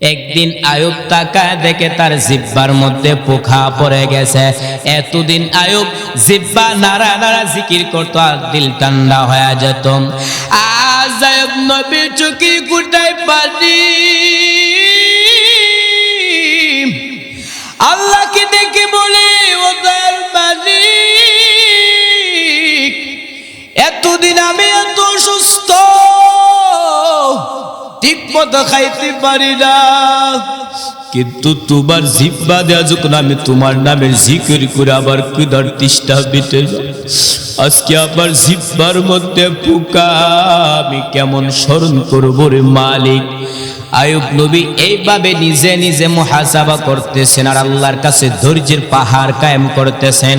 একদিন আয়ুব তাকায় দেখে তার জিব্বার মধ্যে পোখা পড়ে গেছে। এতদিন আয়ুব জিব্বা নাড়া নাড়া জিকির করতো, আর দিল ঠান্ডা হয়ে যেত। আজ আয়ুব নবী চুকি কুটাই পানি। আল্লাহকে দেখে বলি, ও দয়াল এতদিন আমি এত সুস্থ খাইতে পারি না। কিন্তু তোমার জিব্বা দেওয়া যখন আমি তোমার নামের জিকির করে আবার কুদার তিষ্ঠা বিতে আজকে আবার জিব্বার মধ্যে পোকা, আমি কেমন স্মরণ করব রে মালিক? আয়ুব নবী এইভাবে নিজে নিজে মুহাসাবা করতেছেন আর আল্লাহর কাছে ধৈর্যের পাহাড় কায়েম করতেছেন।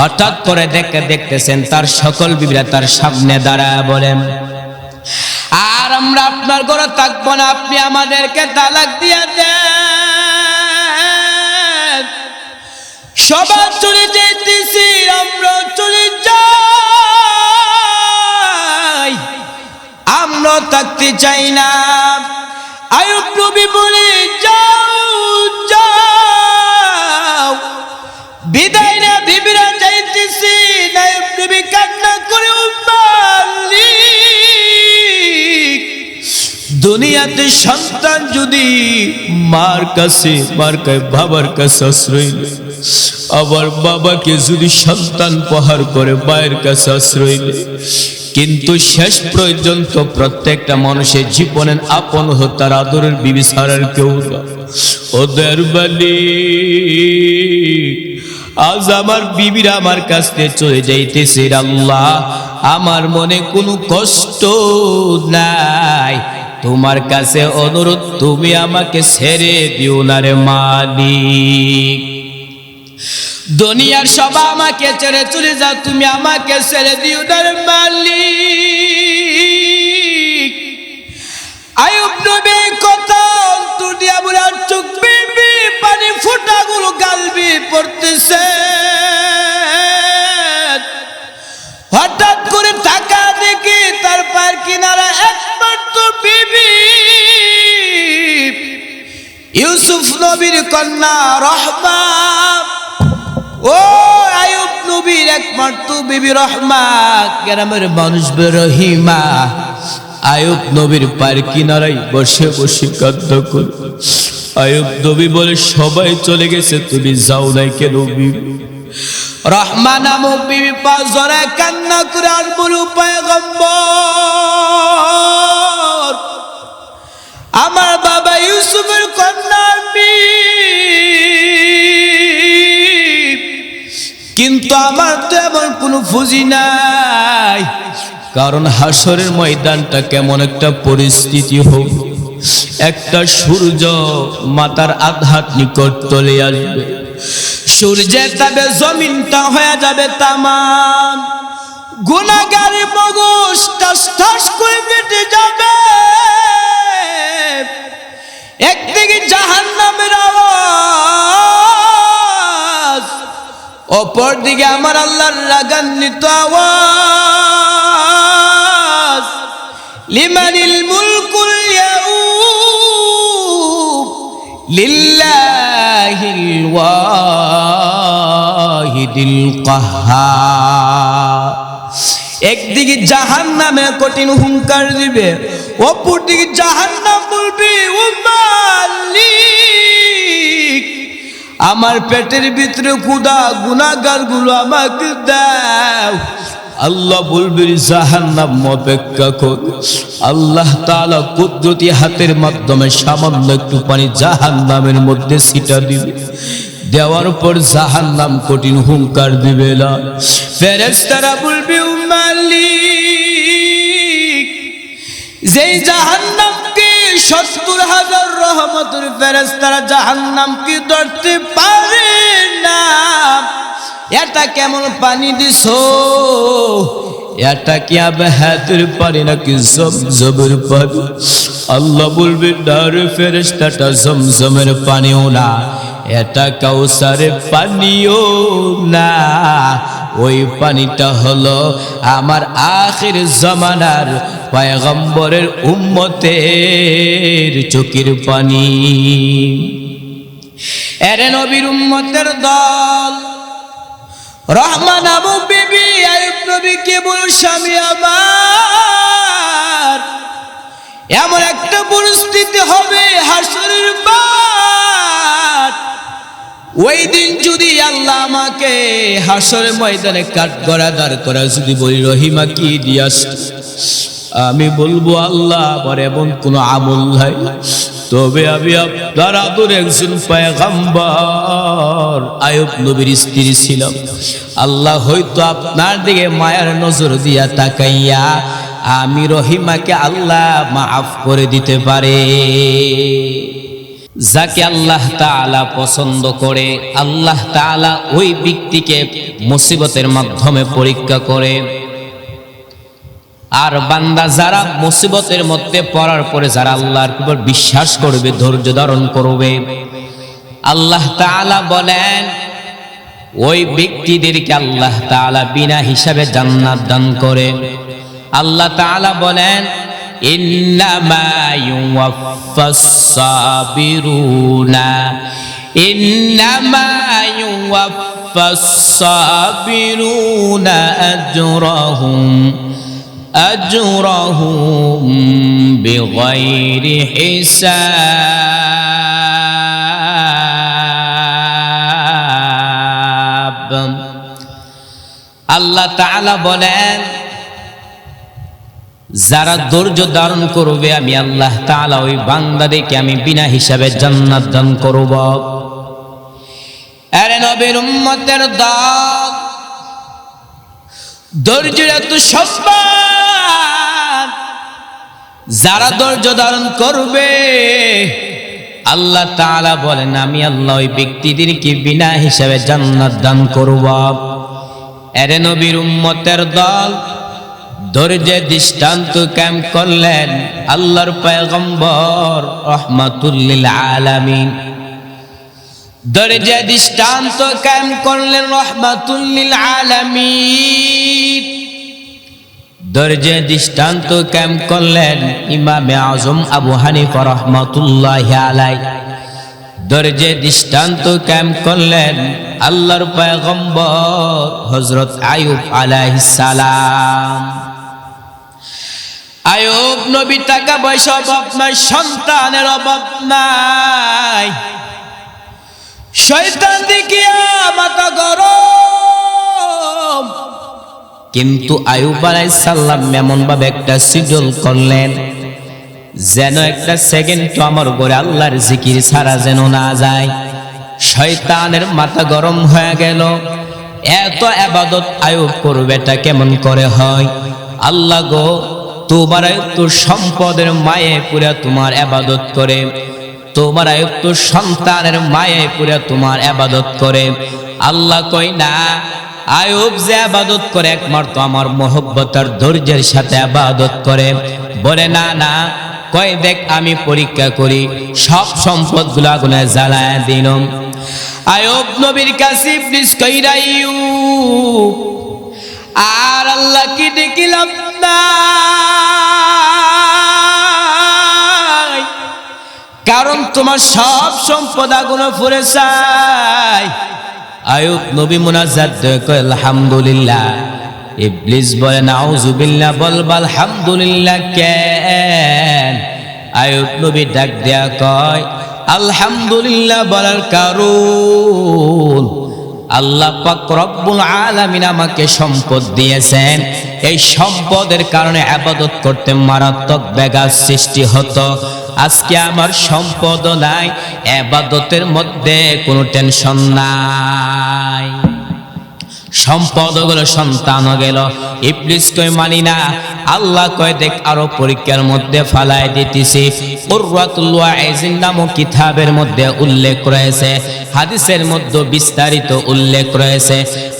হঠাৎ করে দেখে দেখতেছেন তার সকল বিবিরা তার সামনে দাঁড়ায় বলেন আমরা আপনার ঘরে থাকব না, আপনি আমাদেরকে তালাক দিয়ে দেন। সবার চলে যেতেছি আমরা চলে যাই। আমরা থাকতে চাই না। আয়ুব নবী বলে, যাও যাও। বিদায় না বিবিরা যাইতেছি নায়ব নবী কান্না করে মালিক দুনিয়াতে সন্তান যদি মার কাছে মার কাছে, বাবার কাছে আশ্রয় আবার বাবাকে যদি সন্তান প্রহার করে, মায়ের কাছে আশ্রয় কিন্তু শেষ পর্যন্ত প্রত্যেকটা মানুষের জীবনের আপন হত্যার আদরের বিবি কেউ ওদের বালি আজ আমার বিবিরা আমার কাছ চলে যাইতেছে আল্লাহ। আমার মনে কোনো কষ্ট নাই। তোমার কাছে অনুরোধ, তুমি আমাকে ছেড়ে দিও না রে মালিক। দুনিয়ার সব আমাকে ছেড়ে চলে যাও, তুমি আমাকে ছেড়ে দিও না রে মালিক। আয়ুব নবী অন্তর দিয়া বলে চোখ বিবি পানি ফোটাগুলো গালবি পড়তেছে। হঠাৎ করে টাকা দেখি তার পায়ের কিনারা একমাত্র বিবি। ইউসুফ নবীর কন্যা রহমা ও আয়ুব নবীর একমাত্র বিবি রহমা গ্রামের মানুষ রহিমা। আয়ুব নবীর পায়ের কিনারাই বসে বসে কাদ্য কর। আয়ুব নবী বলে, সবাই চলে গেছে, তুমি যাও নাই কেন বিবি? রহমা নামক বিবি কান্না করে আর বলু, পায়গম্বর, আমার বাবা ইউসুফের কন্যা কিন্তু আমার তো এমন কোনো ফুজি নাই। কারণ হাসরের ময়দানটা কেমন একটা পরিস্থিতি হোক। একটা সূর্য মাতার আঘাত নিকট চলে আসবে। সূর্যের তাবে জমিনটা হয়ে যাবে তামাম। গুণাগারি মগজ টাস টাস করে বেটে যাবে। একদিকে জাহান নামের আওয়াজ অপর দিকে আমার আল্লাহর রাগান্বিত আওয়াজ। লিমানিল মুলকুল লিল্লাহিল ওয়াহিদিল কাহ্হার একদিকে জাহান নামে কঠিন হুঙ্কার দিবে অপর দিকে জাহান নাম বলবে আমার পেটের ভিতরে কুদা গুনাগারগুলো আমাকে দাও। আল্লাহ বলবে, জাহান্নাম অপেক্ষা কর। আল্লাহ তাআলা কুদরতি হাতের মাধ্যমে সামান্য একটু পানি জাহান্নামের মধ্যে ছিটা দিবে। দেওয়ার পর জাহান্নাম কঠিন হুঙ্কার দিবে না। ফেরেশতারা বলবে মালিক, যেই জাহান্নামকে সত্তর হাজার রহমতের ফেরেস্তারা জাহান্নামকে ধরতে পারে না, এটা কেমন পানি দিছ? এটা কি আবে হাতের পানি নাকি জমজমের পানি? আল্লাহ বলবে ডার ফেরেস্তাটা জমজমের পানিও না। এটা কাউসারের পানিও না। ওই পানিটা হলো আমার আখের জমানার পয়গম্বরের উম্মতের চোখের পানি। এরে নবীর উম্মতের দল, রহমান আবু বিবি আয়ুব নবী কেবল স্বামী আমার। এমন একটা পরিস্থিতি হবে হাসরের বাদ ওই দিন যদি আল্লাহ আমাকে হাসরের ময়দানে কাঠ দাঁড় করা যদি বলি, রহিমা, কি দিয়াস আমি বলব, আল্লাহ আমার এমন কোনো আমল নাই। তবে আমি আপনার আদর একজন পায়গাম্বার, আয়ুব নবীর স্ত্রী ছিলাম। আল্লাহ হয়তো আপনার দিকে মায়ার নজর দিয়া তাকাইয়া আমি রহিমাকে আল্লাহ মাফ করে দিতে পারে। যাকে আল্লাহ তাআলা পছন্দ করে, আল্লাহ তাআলা ওই ব্যক্তিকে মুসিবতের মাধ্যমে পরীক্ষা করে। আর বান্দা যারা মুসিবতের মধ্যে পড়ার পরে যারা আল্লাহর উপর বিশ্বাস করবে, ধৈর্য ধারণ করবে, আল্লাহ তাআলা বলেন, ওই ব্যক্তিদেরকে আল্লাহ তাআলা বিনা হিসাবে জান্নাত দান করে। আল্লাহ তাআলা বলেন إنما يوفى الصابرون. إنما يوفى الصابرون أجرهم أجرهم بغير حساب. الله تعالى بولان যারা ধৈর্য ধারণ করবে, আমি আল্লাহ তালা ওই বান্দাদেরকে আমি বিনা হিসাবে জান্নাত দান করব। উম্মতের যারা ধৈর্য ধারণ করবে, আল্লাহ তাআলা বলেন, আমি আল্লাহ ওই ব্যক্তিদেরকে বিনা হিসাবে জান্নাত দান করব। এরে নবীর উম্মতের দল ধৈর্যে দৃষ্টান্ত ক্যাম করলেন? আল্লাহর পয়গম্বর রহমাতুল্লিল আলামিন। দরজা দৃষ্টান্ত কায়েম করলেন? রহমাতুল্লিল আলামিন। দরজা দৃষ্টান্ত কায়েম করলেন? ইমামে আজম আবু হানিফা রহমাতুল্লাহ আলাই দরজে দৃষ্টান্ত কায়েম করলেন আল্লাহর পয়গম্বর হজরত আয়ুব আলাইহিস সালাম। আয়ুব নবী টাকা পয়সা অভাব নাই, সন্তানের অভাব নাই। শয়তান দেখিয়া মাথা গরম। কিন্তু আয়ুব আলাইহিস সালাম এমন ভাবে একটা সিজল করলেন যেন একটা সেকেন্ড তো আমার ঘরে আল্লাহর জিকির ছাড়া যেন না যায়। শয়তানের মাথা গরম হয়ে গেল। এত আবাদত আয়ুব করবে এটা কেমন করে হয়? আল্লাহ গো, তোমার তোর সম্পদের মায়ে পুরা তোমার আবাদত করে। তোমার আয়ুক্ত সন্তানের মায়ে পুরা তোমার আবাদত করে। আল্লাহ কই না আয়ুব যে আবাদত করে, একমাত্র আমার মোহব্বতার ধৈর্যের সাথে আবাদত করে। বলে না না কয় দেখ আমি পরীক্ষা করি, সব সম্পদগুলা গুলা জ্বালায় দিলাম আয়ুব নবীর কাছে প্লিজ কইরাইউ আর আল্লাহ কি দেখিলাম না কারণ তোমার সব সম্পদ আগুনে ফুরে চাই আয়ুব নবী মুনাজাত আলহামদুলিল্লাহ। ইবলিস বলে, নাউজুবিল্লাহ বলবা আলহামদুলিল্লাহ কেন আয়ুব নবী ডাক দেয়া কয়, আলহামদুলিল্লাহ বলার কারণ, আল্লাহ পাক রব্বুল আলামিন আমাকে সম্পদ দিয়েছেন। এই সম্পদের কারণে আবাদত করতে মারাত্মক ব্যাঘাত সৃষ্টি হতো। আজকে আমার সম্পদ নাই, আবাদতের মধ্যে কোনো টেনশন নাই। সম্পদ গেল সন্তান গেল। ইবলিস কই মানি না, আল্লাহ কয় দেখ আরও পরীক্ষার মধ্যে ফালাই দিতেছি। উররাতুল ওয়াইজিন নামক কিতাবের মধ্যে উল্লেখ রয়েছে, হাদিসের মধ্যে বিস্তারিত উল্লেখ রয়েছে।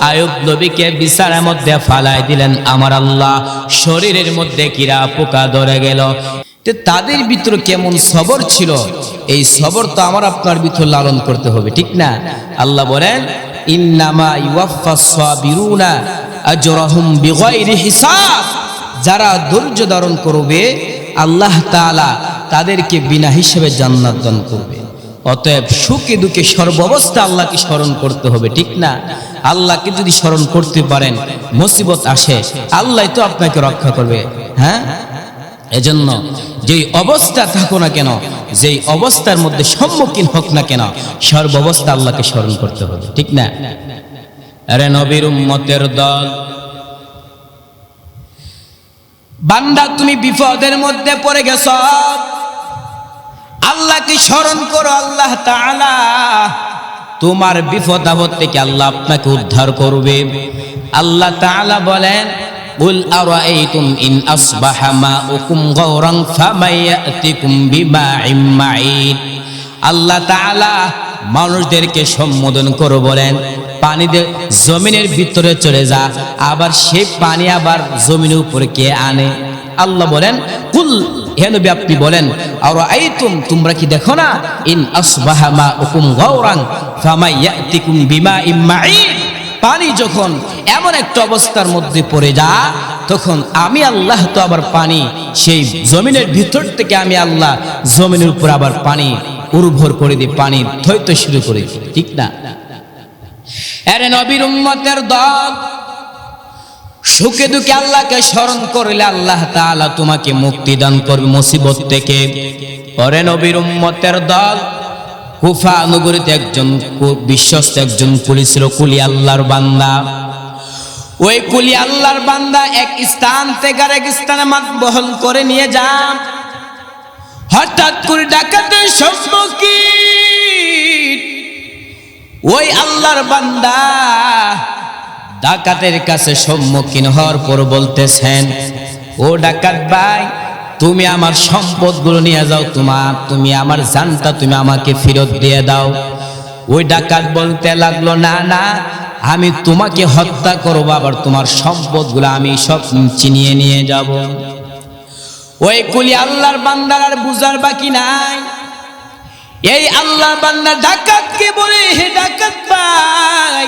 আয়ুব নবীকে বিচারের মধ্যে ফালাই দিলেন আমার আল্লাহ, শরীরের মধ্যে কিরা পোকা ধরে গেল। তো তাদের ভিতরে কেমন সবর ছিল? এই সবর তো আমার আপনার ভিতর লালন করতে হবে, ঠিক না? আল্লাহ বলেন যারা ধৈর্য ধারণ করবে, আল্লাহ তাআলা তাদেরকে বিনা হিসেবে জান্নাত দান করবে। অতএব সুখে দুঃখে সর্বাবস্থা আল্লাহকে স্মরণ করতে হবে, ঠিক না? আল্লাহকে যদি স্মরণ করতে পারেন, মুসিবত আসে, আল্লাহ তো আপনাকে রক্ষা করবে হ্যাঁ? এজন্য যেই অবস্থা থাকো না কেন, যেই অবস্থার মধ্যে সম্মুখীন হোক না কেন সর্বাবস্থা আল্লাহকে স্মরণ করতে হবে, ঠিক না? আরে নবীর উম্মতের দল। বান্দা, তুমি বিপদের মধ্যে পড়ে গেছ। আল্লাহকে স্মরণ করো, আল্লাহ তাআলা তোমার বিপদ আপদ থেকে আল্লাহ আপনাকে উদ্ধার করবে। আল্লাহ তাআলা বলেন قل أرأيتم إن أصبح ماؤكم غورا فمن يأتيكم بماء معين আল্লাহ তাআলা মানুষদেরকে সম্বোধন করে বলেন পানি দে জমিনের ভিতরে চলে যা আবার সেই পানি আবার জমিনের উপরে কে আনে আল্লাহ বলেন কুল হে নবী আপনি বলেন আর আইতুম তোমরা কি দেখো না ইন আসবাহা মা উকুম গাওরান ফামা ইয়াতিকুম বিমা ইম্মাইন পানি যখন এমন একটা অবস্থার মধ্যে পড়ে যা, তখন আমি আল্লাহ তো আবার পানি, সেই জমিনের ভিতর থেকে আমি আল্লাহ জমিনের উপর আবার পানি উর্বর করে দিই পানি থইতে শুরু করে। দিই ঠিক না? আরে নবীর উম্মতের দল, সুখে দুঃখে আল্লাহকে স্মরণ করলে আল্লাহ তাআলা তোমাকে মুক্তি দান করবে মুসিবত থেকে। পরে নবীর উম্মতের দল কুফা নগরীতে একজন বিশ্বস্ত একজন কুলি ছিল, কুলি আল্লাহর বান্দা। ওই কুলি আল্লাহর বান্দা এক স্থান থেকে আরেক স্থানে মাত বহন করে নিয়ে যান। হঠাৎ করে ডাকাতের সম্মুখীন ওই আল্লাহর বান্দা ডাকাতের কাছে সম্মুখীন হওয়ার পর বলতেছেন, ও ডাকাত ভাই তুমি আমার সম্পদগুলো নিয়ে যাও, তোমার, তুমি আমার জানটা তুমি আমাকে ফেরত দিয়ে দাও। ওই ডাকাত বলতে লাগল, না না, আমি তোমাকে হত্যা করব, আবার তোমার সম্পদগুলো আমি সব চিনিয়ে নিয়ে যাব। ওই কুলি আল্লাহর বান্দার আর বুঝার বাকি নাই। এই আল্লাহ বান্দা ডাকাতকে বলে, হে ডাকাত ভাই,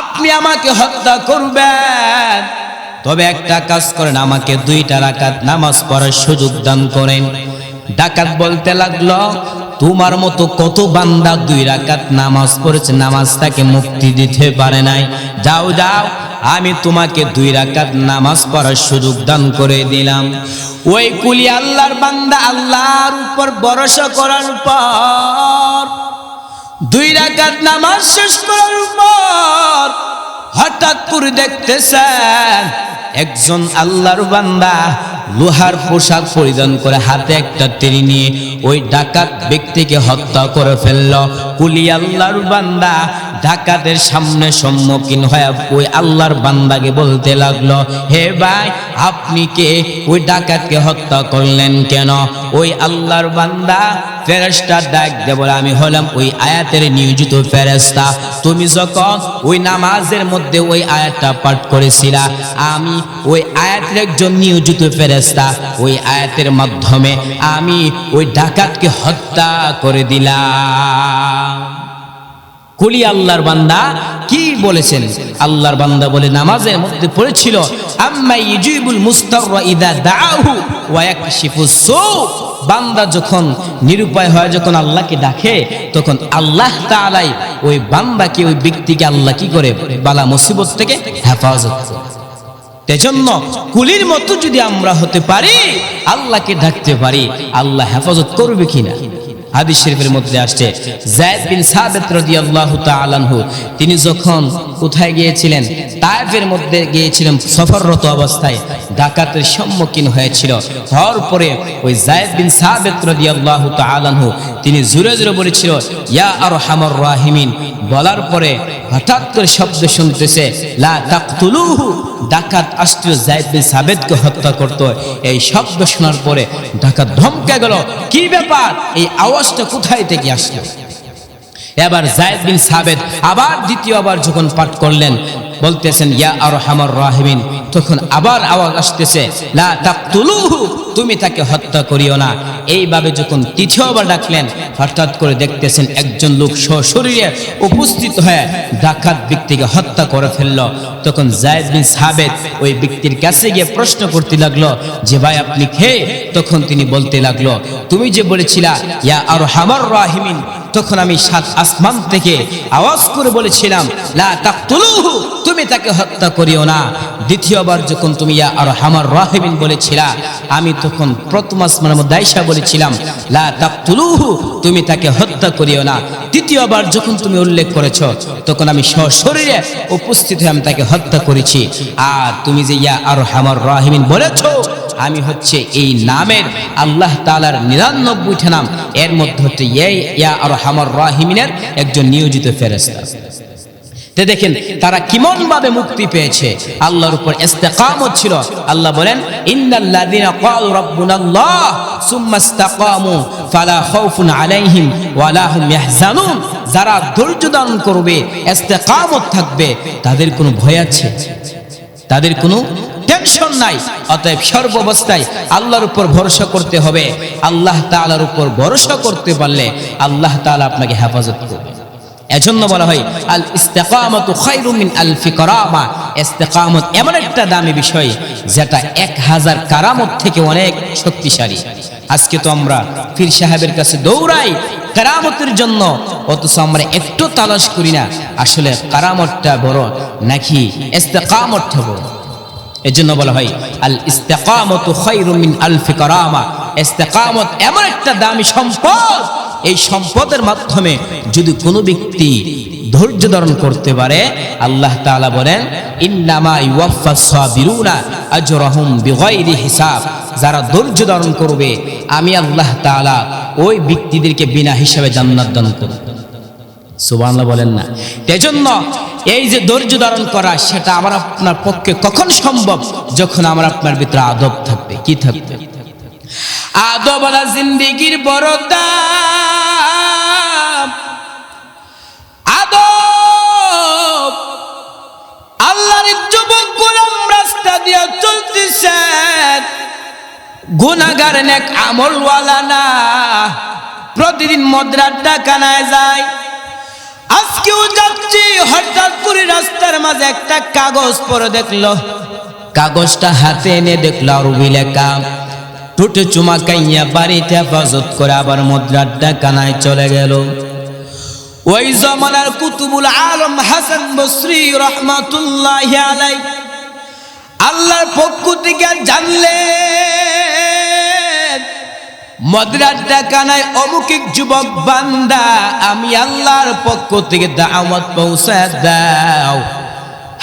আপনি আমাকে হত্যা করবেন। তবে একটা কাজ করেন, আমাকে দুইটা রাকাত নামাজ পড়ার সুযোগ দান করেন। ডাকাত বলতে লাগল, তোমার মতো কত বান্দা দুই রাকাত নামাজ পড়েছে নামাজটাকে মুক্তি দিতে পারে নাই। যাও যাও, আমি তোমাকে দুই রাকাত নামাজ পড়ার সুযোগ দান করে দিলাম। ওই কুলি আল্লাহর বান্দা আল্লাহর উপর ভরসা করার পর, দুই রাকাত নামাজ শেষ করার পর হঠাৎ করে দেখতেছেন একজন আল্লাহর বান্দা লোহার পোশাক পরিধান করে হাতে একটা টেনে নিয়ে ওই ডাকাত ব্যক্তিকে হত্যা করে ফেলল। কুলি আল্লাহর বান্দা ডাকাতের সামনে সম্মুখীন হয়ে ওই আল্লাহর বান্দাকে বলতে লাগল, হে ভাই, আপনি কে? ওই ডাকাতকে হত্যা করলেন কেন? ওই আল্লাহর বান্দা ফেরেস্তা ডাক দে বলে, আমি হলাম ওই আয়াতের নিয়োজিত ফেরেস্তা তুমি যখন ওই নামাজের মধ্যে ওই আয়াতটা পাঠ করেছিলা, আমি ওই আয়াতের একজন নিয়োজিত ফেরেস্তা ওই আয়াতের মাধ্যমে আমি ওই ডাকাতকে হত্যা করে দিলাম। কুলি আল্লাহর বান্দা কি বলেছেন? আল্লাহর বান্দা বলে নামাজের মধ্যে পড়েছিল, আম্মা ইজিবুল মুস্তাররা ইদা দাআহু ওয়া ইয়াকশিফু সু বান্দা যখন নিরুপায় হয়, যখন আল্লাহকে ডাকে, তখন আল্লাহ তাআলাই ওই বান্দাকে, ওই ব্যক্তিকে আল্লাহ কি করে? বালা মুসিবত থেকে হেফাজত করে। এজন্য কুলির মতো যদি আমরা হতে পারি, আল্লাহকে ডাকতে পারি, আল্লাহ হেফাজত করবে কিনা? হাদিস শরীফের মধ্যে আসছে, জায়েদ বিন সাবিত রাদিয়াল্লাহু তাআলা আনহু, তিনি যখন কোথায় গিয়েছিলেন? তায়েফের মধ্যে গিয়েছিলেন, সফররত অবস্থায় ডাকাতের সম্মুখীন হয়েছিল। হওয়ার পরে ওই জায়েদ বিন সাবিত রাদিয়াল্লাহু তাআলা আনহু তিনি জোরে জোরে বলেছিল ইয়া আরহামার রাহিমিন বলার পরে হঠাৎ করে শব্দ শুনতেছে ডাকাত আসছিল জায়েদ বিন সাবেদকে হত্যা করত। এই শব্দ শোনার পরে ডাকাত ধমকে গেল, কি ব্যাপার? এই আওয়াজটা কোথায় থেকে আসলো? এবার জায়েদ বিন সাবেদ আবার দ্বিতীয়বার যখন পাঠ করলেন, বলতেছেন, ইয়া আর হামার রাহিমিন তখন আবার আওয়াজ আসতেছে তুমি তাকে হত্যা করিও না। এইভাবে যখন তৃতীয়বার ডাকলেন, হঠাৎ করে দেখতেছেন একজন লোক সশরীরে উপস্থিত হয়ে ডাকাত ব্যক্তিকে হত্যা করে ফেলল। তখন জায়দ বিন সাবেদ ওই ব্যক্তির কাছে গিয়ে প্রশ্ন করতে লাগল, যে ভাই আপনি খেয়ে তখন তিনি বলতে লাগল, তুমি যে বলেছিলা, ইয়া আর হামার রাহিমিন তখন আমি সাত আসমান থেকে আওয়াজ করে বলেছিলাম, লা তুমি তাকে হত্যা করিও না। দ্বিতীয়বার যখন তুমি, ইয়া আর হামার রাহিমিন বলেছিলা, আমি তখন প্রথম আসমানের মধ্যে আয়েশা বলেছিলাম, লা তাকতুলুহু তুমি তাকে হত্যা করিও না। তৃতীয়বার যখন তুমি উল্লেখ করেছ, তখন আমি সশরীরে উপস্থিত হয়ে আমি তাকে হত্যা করেছি। আর তুমি যে, ইয়া আর হামার রাহিমিন বলেছ আমি হচ্ছে এই নামের আল্লাহ তালার নিরানব্বইটা নাম। এর মধ্যে হচ্ছে ইয়া আর হামার রাহিমিনের একজন নিয়োজিত ফেরেস্তা দেখেন, তারা কিমন ভাবে মুক্তি পেয়েছে। আল্লাহর উপর ইস্তেকামত ছিল। আল্লাহ বলেন ক্বালু রাব্বুনাল্লাহ সুম্মা ফালা খাউফুন আলাইহিম হুম যারা ধৈর্য করবে, ইস্তেকামত থাকবে, তাদের কোনো ভয় আছে? তাদের কোনো টেনশন নাই। অতএব সর্বাবস্থায় আল্লাহর উপর ভরসা করতে হবে। আল্লাহ তাআলার উপর ভরসা করতে পারলে আল্লাহ তাআলা আপনাকে হেফাজত করবে। এজন্য বলা হয় আল ইস্তেকামত খায়রুম মিন আলফি কারামা ইস্তেকামত এমন একটা দামি বিষয়, যেটা এক হাজার কারামত থেকে অনেক শক্তিশালী। আজকে তো আমরা ফির সাহেবের কাছে দৌড়াই কারামতের জন্য, অথচ আমরা একটু তালাশ করি না, আসলে কারামতটা বড় নাকি ইস্তেকামতটা বড়? এজন্য বলা হয়, আল ইস্তেকামত খায়রুম মিন আলফি কারামা। ইস্তেকামত এমন একটা দামি সম্পদ। এই সম্পদের মাধ্যমে যদি কোনো ব্যক্তি ধৈর্য ধারণ করতে পারে, আল্লাহ তাআলা বলেন, ইন্নামা ইউয়াফফাস সাবিরুনা আজরাহুম বিগাইরি হিসাব। যারা ধৈর্য ধারণ করবে, আমি আল্লাহ তাআলা ওই ব্যক্তিদেরকে বিনা হিসাবে জান্নাত দান করব। সুবহানাল্লাহ বলেন না। এজন্য এই যে ধৈর্য ধারণ করা, সেটা আমার আপনার পক্ষে কখন সম্ভব? যখন আমার আপনার ভিতরে আদব থাকবে। কি থাকবে? আদবলা জিন্দিগির বড় দাম আদব আল্লাহর যুবক গোলাম রাস্তা দিয়ে চলতেছেন গুনাগার নেক আমলওয়ালা না। প্রতিদিন মদ্রার টাকা যায়। আজকেও যাচ্ছি, হঠাৎ রাস্তার মাঝে একটা কাগজ পরে দেখল। কাগজটা হাতে এনে দেখল আরবি লেখা টুটে চুমা কাইয়া বাড়িতে হেফাজত করে আবার মুদ্রার ডাকানায় চলে গেল। ওই জমানার কুতুবুল আলম হাসান বসরি রহমাতুল্লাহ আলাই আল্লাহর পক্ষ থেকে জানলেন মদরার ডাকানায় অমুকিক যুবক বান্দা, আমি আল্লাহর পক্ষ থেকে দাওয়াত পৌঁছায় দাও।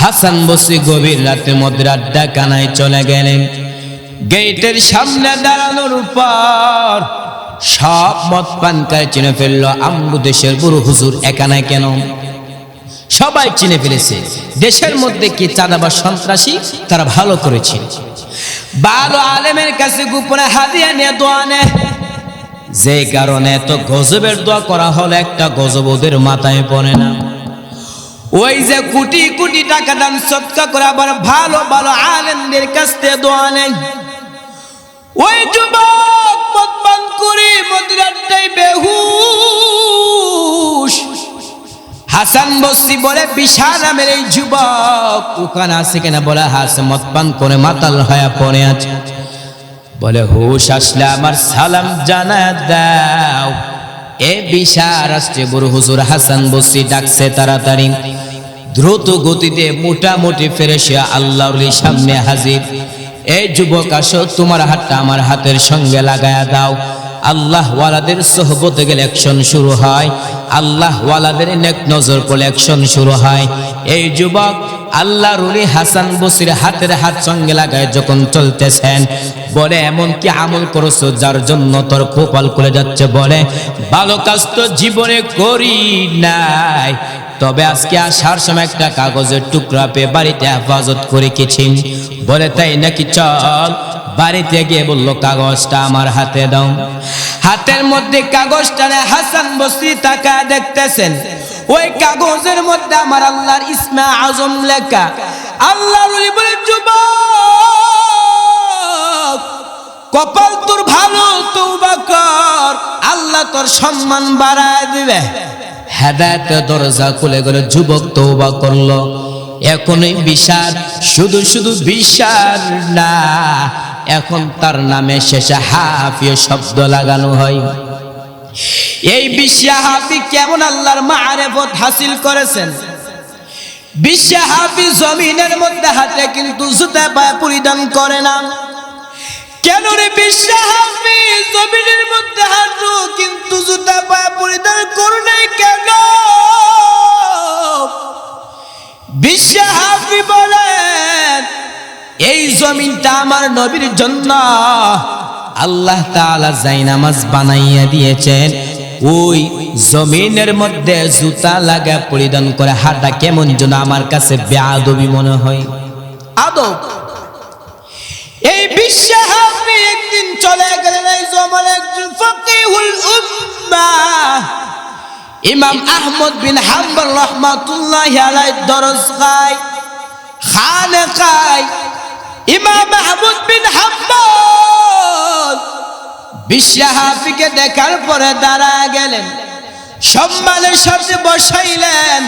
হাসান বসরি গভীর রাতে মদরার ডাকানায় চলে গেলেন। গেটের সামনে দাঁড়ানোর পর সব মদ পানকার চিনে ফেলল, আমরু দেশের বুড়ো হুজুর একানা কেন? সবাই চিনে ফেলেছে। দেশের মধ্যে কি চাঁদাবাস সন্ত্রাসী? তারা ভালো করেছে। ভালো আলেমের কাছে গোপনে হাদিয়া নিয়ে দোয়া নেয় যে কারণে তো গজবের দোয়া করা হলে একটা গজব ওদের মাথায় পড়ে না। ওই যে কোটি কোটি টাকা দান সৎকা করে আবার ভালো ভালো আলেমদের কাছ থেকে দোয়া নেয় ওই যুবক মদ পান করে মদিরাটাই বেহুশ। হাসান বসরি বলে বিশাল নামের এই যুবক ওখানে আছে কিনা বলে হাস মদ পান করে মাতাল হয়ে পড়ে আছে। বলে, হুশ আসলে আমার সালাম জানা দাও। এ বিশাল আসছে বড় হুজুর হাসান বসরি ডাকছে তাড়াতাড়ি। দ্রুত গতিতে মোটামুটি ফেরে সে আল্লাহর সামনে হাজির। এই যুবক, আসো, তোমার হাতটা আমার হাতের সঙ্গে লাগায়া দাও। আল্লাহ ওয়ালাদের সোহবতে গেলে অ্যাকশন শুরু হয়। আল্লাহ ওয়ালাদের নেক নজর করলে অ্যাকশন শুরু হয়। এই যুবক আল্লাহ রুলি হাসান বসির হাতের হাত সঙ্গে লাগায় যখন চলতেছেন, বলে, এমন কি আমল করছ যার জন্য তোর কপাল করে যাচ্ছে? বলে, ভালো কাজ তো জীবনে করি নাই। তবে আজকে আসার সময় একটা কাগজের টুকরা পেয়ে বাড়িতে হেফাজত করে গেছি বলে, তাই নাকি চল? বাড়িতে গিয়ে বলল, কাগজটা আমার হাতে দাও। হাতের মধ্যে কাগজটা হাসান বসরি তাকা দেখতেছেন, ওই কাগজের মধ্যে আমার আল্লাহর ইসমা আজম লেখা আল্লাহ বলে, যুবক, কপাল তোর ভালো তৌবা কর, আল্লাহ তোর সম্মান বাড়ায় দিবে। হেদায়ত দরজা খুলে গেলে, যুবক তৌবা করল। এখনই বিশাল শুধু শুধু বিশাল না, এখন তার নামে শেষে হাফিয়ে শব্দ লাগানো হয়। এই বিশ্বাহাবি কেমন আল্লাহর মারেফত হাসিল করেছেন? বিশ্বাহাবি জমিনের মধ্যে হাতে কিন্তু জুতা পায়ে পরিধান করে না। কেন রে বিশ্বাহাবি জমিনের মধ্যে হাঁটু কিন্তু জুতা পায়ে পরিধান করে নাই কেন? বিশ্বাহাবি বলেন, এই জমিনটা আমার নবীর জন্য। আল্লাহ তাআলা জাইনামাজ বানাইয়া দিয়েছেন, ওই জমিনের মধ্যে জুতা লাগা পরিধান করে হাঁটা কেমন যেন আমার কাছে বেআদবি মনে হয়। আদব। এই বিশ্বাহাবি একদিন চলে গেলেন, এই জমান একজন ফকিহুল উম্মাহ ইমাম আহমদ বিন হাম্বল রহমাতুল্লাহ আলাই দরজ খায়, খানে খায়। ইমাম আহমদ বিন হাম্বল বিশ্বাহাফিকে দেখার পরে দাঁড়ায় গেলেন, সম্মানের সাথে বসাইলেন,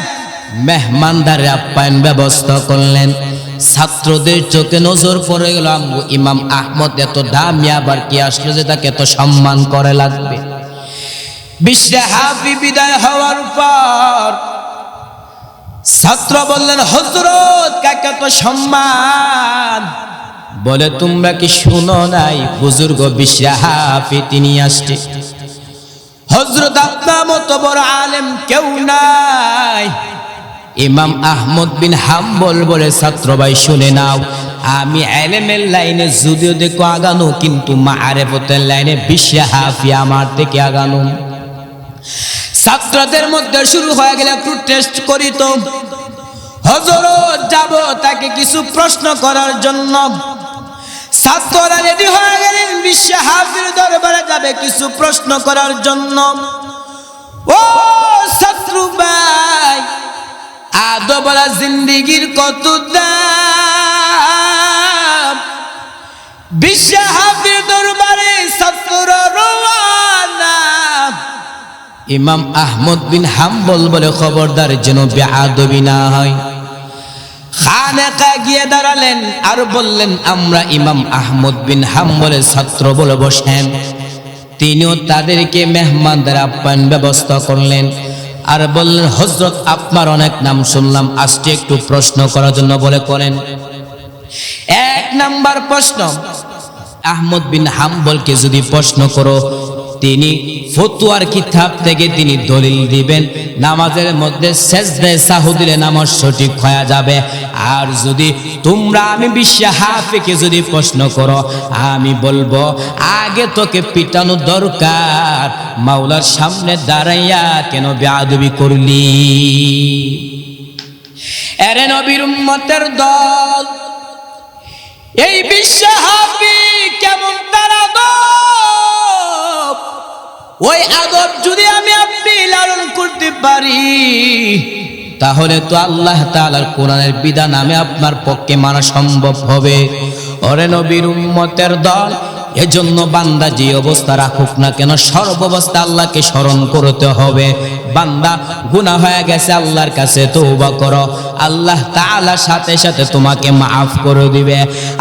মেহমানদারে আপ্যায়ন ব্যবস্থা করলেন। ছাত্রদের চোখে নজর পড়ে গেল, আমগো ইমাম আহমদ এত দামি আবার কি আসলো যে তাকে এত সম্মান করে লাগবে? বিশ্রাহাফি বিদায় হওয়ার পর ছাত্র বললেন হজরত কাকে তো সম্মান? বলে, তোমরা কি শুনো নাই? বুজুর্গ বিশ্রাহাফি তিনি আসছে। হজরত আপনার মতো বড় আলেম কেউ নাই। ইমাম আহমদ বিন হাম্বল বলে, ছাত্র ভাই, শুনে নাও, আমি এলেমের লাইনে যদিও দেখো আগানো, কিন্তু মা আরেফতের লাইনে বিশ্রাহাফি আমার থেকে আগানো। ছাত্রদের মধ্যে শুরু হয়ে গেলে একটু টেস্ট করি তো। হজরত যাব তাকে কিছু প্রশ্ন করার জন্য। ছাত্ররা রেডি হয়ে গেলেন বিশ্ব হাফির দরবারে যাবে কিছু প্রশ্ন করার জন্য। ও শত্রু ভাই আদবলা জিন্দিগির কত দাম? বিশ্ব হাফির দরবারে ছাত্র রওয়ানা ইমাম আহমদ বিন হাম্বল বলে খবরদার যেন বেআদবি না হয়। খানেকা গিয়ে দাঁড়ালেন আর বললেন, আমরা ইমাম আহমদ বিন ছাত্র তিনিও তাদেরকে ব্যবস্থা করলেন। আর বললেন আপনার অনেক নাম শুনলাম, আজকে একটু প্রশ্ন করার জন্য বলে করেন। এক নাম্বার প্রশ্ন, আহমদ বিন হাম্বলকে যদি প্রশ্ন করো তিনি ফতুয়ার কিতাব থেকে তিনি দলিল দিবেন। নামাজের মধ্যে সেজদে সাহু দিলে নামাজ সঠিক হয়ে যাবে। আর যদি তোমরা আমি বিশ্ব হাফিকে যদি প্রশ্ন করো, আমি বলব, আগে তোকে পিটানো দরকার, মাওলার সামনে দাঁড়াইয়া কেন বেয়াদবি করলি? এরে নবীর উম্মতের দল, এই বিশ্ব হাফি ওই আদব যদি আমি আপনি লালন করতে পারি, তাহলে তো আল্লাহ তালার কোরআনের বিধান আমি আপনার পক্ষে মানা সম্ভব হবে। অরে নবীর উম্মতের দল এজন্য বান্দা যে অবস্থা রাখুক না কেন সর্বাবস্থা আল্লাহকে স্মরণ করতে হবে বান্দা গুনাহ হয়ে গেছে আল্লাহর কাছে তওবা করো আল্লাহ তাআলা সাথে সাথে তোমাকে মাফ করে দিবে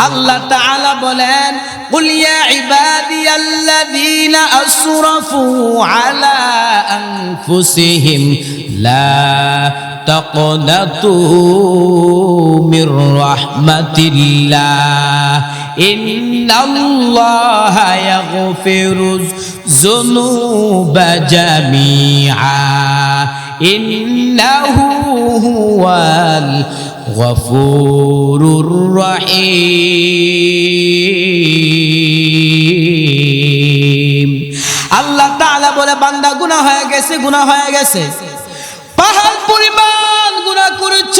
আল্লাহ তাআলা বলেন قل يا عبادي الذين أسرفوا على أنفسهم لا تقنطوا من رحمة الله ইন্নাল্লাহ ইয়াগফিরুজ যুনুবা জামিআ। ইন্নাহু হুয়াল গফুরুর রহিম। আল্লাহ তাআলা বলে, বান্দা, গুনাহ হয়ে গেছে, গুনাহ হয়ে গেছে। পাহাড় পরিমাণ গুনাহ করেছ।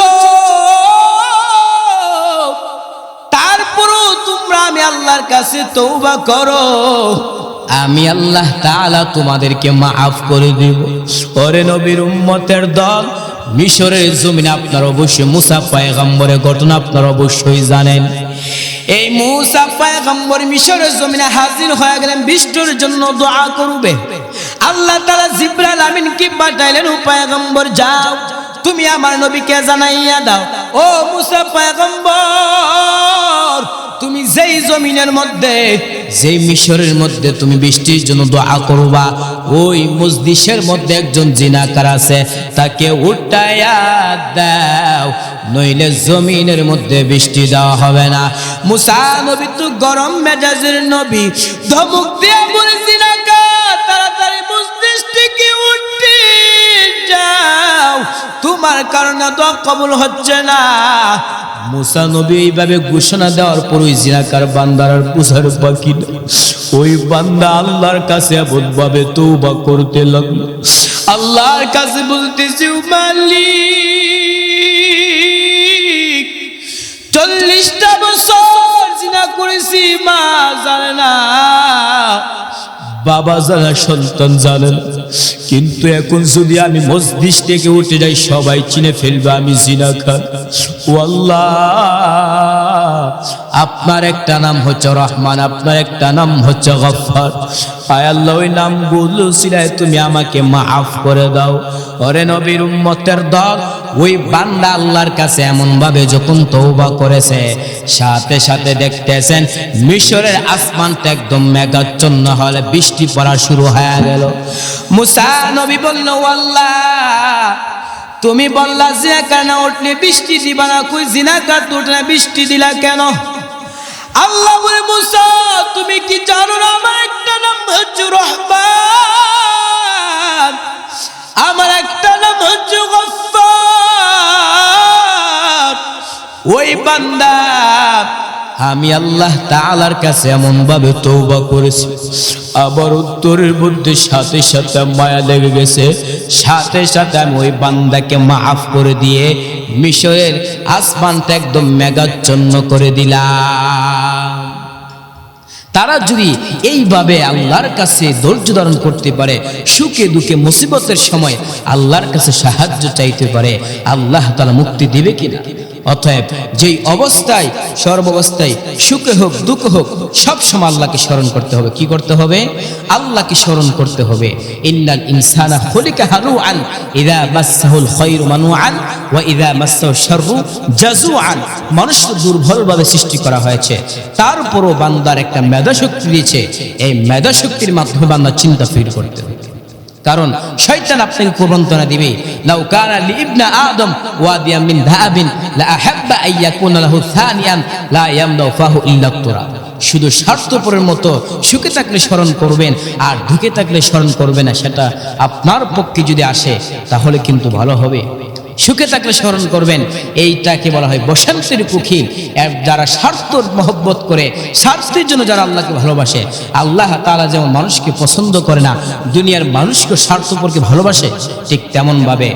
তোমরা আমি আল্লাহর কাছে তৌবা করো। আমি আল্লাহ তাআলা তোমাদেরকে মাফ করে দিব। ওরে নবীর উম্মতের দল, মিশরের জমিনে আপনার অবশ্যই মুসা পায়গাম্বরের ঘটনা আপনারা অবশ্যই জানেন। এই মুসা পায়গাম্বর মিশরের জমিনে হাজির হয়ে গেলেন বৃষ্টির জন্য দোয়া করবে। আল্লাহ তাআলা জিব্রাইল আমিনকে পাঠাইলেন, ও পায়গাম্বর যাও। তুমি আমার নবীকে জানাইয়া দাও। ও মুসা পায়গাম্বর, তুমি যেই জমিনের মধ্যে, যেই মিশরের মধ্যে তুমি বৃষ্টির জন্য দোয়া করবা, ওই মসজিদের মধ্যে একজন জিনাকার আছে, তাকে উঠাইয়া দাও, নইলে জমিনের মধ্যে বৃষ্টি দেওয়া হবে না। মুসা নবী তো গরম মেজাজের নবী, ধমক দিয়ে বলে, জিনাকার, তাড়াতাড়ি মসজিদ থেকে উঠে। যাও। তোমার কারণে দোয়া কবুল হচ্ছে না। মুসা নবী এইভাবে ঘোষণা দেওয়ার পর ওই জিনাকার বান্দার বুঝার বাকি। ওই বান্দা আল্লাহর কাছে ভাবে তৌবা করতে লাগল। আল্লাহর কাছে বলতেছি, "ও মালিক, চল্লিশটা বছর জিনা করেছি, মা জানে না। বাবা যারা সন্তান জানেন, কিন্তু এখন যদি আমি মসজিদ থেকে উঠে যাই, সবাই চিনে ফেলবে আমি জিনা খান ও আল্লাহ আপনার একটা নাম হচ্ছে রহমান, আপনার একটা নাম হচ্ছে গফার আল্লাহ, ওই নামগুলো সিলায় তুমি আমাকে মাফ করে দাও। ওরে নবীর উম্মতের দল, ওই বান্দা আল্লাহর কাছে এমন ভাবে যখন তৌবা করেছে, সাথে সাথে দেখতেছেন, মিশরের আসমানটা একদম মেঘাচ্ছন্ন হলে বৃষ্টি পড়া শুরু হয়ে গেল। মুসা নবী বলল "ও আল্লাহ, তুমি বললা জিনা কেন উঠলে বৃষ্টি দিবা না? কই জিনা কাট উঠলে বৃষ্টি দিলা কেন? আল্লাহ বলে, মুসা, তুমি কি জানো না আমার একটা নাম হচ্ছে রহমান? আমার একটা নাম হচ্ছে গফফার। ওই বান্দা আমি আল্লাহ তাআলার কাছে এমন ভাবে তৌবা করেছি। আবার উত্তরের মধ্যে সাথে সাথে মায়া লেগে গেছে। সাথে সাথে আমি ওই বান্দাকে মাফ করে দিয়ে মিশরের আসমানটা একদম মেঘাচ্ছন্ন করে দিলাম। তারা যদি এইভাবে আল্লাহর কাছে ধৈর্য ধারণ করতে পারে, সুখে দুঃখে মুসিবতের সময় আল্লাহর কাছে সাহায্য চাইতে পারে, আল্লাহ তারা মুক্তি দিবে কিনা? অতএব যেই অবস্থায়, সর্বাবস্থায় সুখে হোক, দুঃখ হোক, সব সময় আল্লাহকে স্মরণ করতে হবে। কি করতে হবে? আল্লাহকে স্মরণ করতে হবে। ইন্নাল ইনসানা খুলিকা হালুআন ইদা মাসসাহুল খায়রু মানুআন ওয়া ইদা মাসসাহু শাররু জাজুআন মানুষ দুর্বলভাবে সৃষ্টি করা হয়েছে। তারপরও বান্দার একটা মেধা শক্তি দিয়েছে। এই মেধা শক্তির মাধ্যমে বান্দা চিন্তা ফির করতে হবে। কারণ শয়তান আপনাকে প্রবন্তনা দিবে। লাউ কানা লিইবনা আদম ওয়াদিয়া মিন ধাবিন লা আহাব্বা আইয়াকুনা লাহু সানিয়ান, লা ইয়ামদাউ ফাহু ইল্লা তুরা শুধু স্বার্থপরের মতো সুখে থাকলে স্মরণ করবেন, আর দুঃখে থাকলে স্মরণ করবেন না, সেটা আপনার পক্ষে যদি আসে, তাহলে কিন্তু ভালো হবে। সুখে থাকলে স্মরণ করবেন। এইটাকে বলা হয় বসন্তের পুখি যারা স্বার্থ মহব্বত করে, স্বার্থের জন্য যারা আল্লাহকে ভালোবাসে, আল্লাহ তাআলা যেমন মানুষকে পছন্দ করে না, দুনিয়ার মানুষকে স্বার্থপরকে ভালোবাসে, ঠিক তেমনভাবে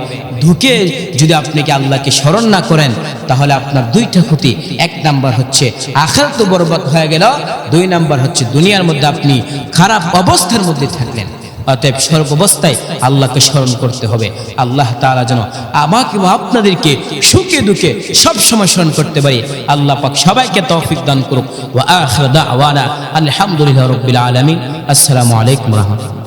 ধুকে যদি আপনি কি আল্লাহকে স্মরণ না করেন, তাহলে আপনার দুইটা ক্ষতি। এক নাম্বার হচ্ছে আখার তো বরবাদ হয়ে গেল, দুই নাম্বার হচ্ছে, দুনিয়ার মধ্যে আপনি খারাপ অবস্থার মধ্যে থাকলেন। অতএব সর্বাবস্থায় আল্লাহকে স্মরণ করতে হবে। আল্লাহ তারা যেন আমাকে বা আপনাদেরকে সুখে দুঃখে সব সময় স্মরণ করতে পারি। আল্লাহ পাক সবাইকে তৌফিক দান করুক। ওয়া আখির দাওয়ানা আলহামদুলিল্লাহ রাব্বিল আলামিন। আসসালামু আলাইকুম রাহমাতুল্লাহ।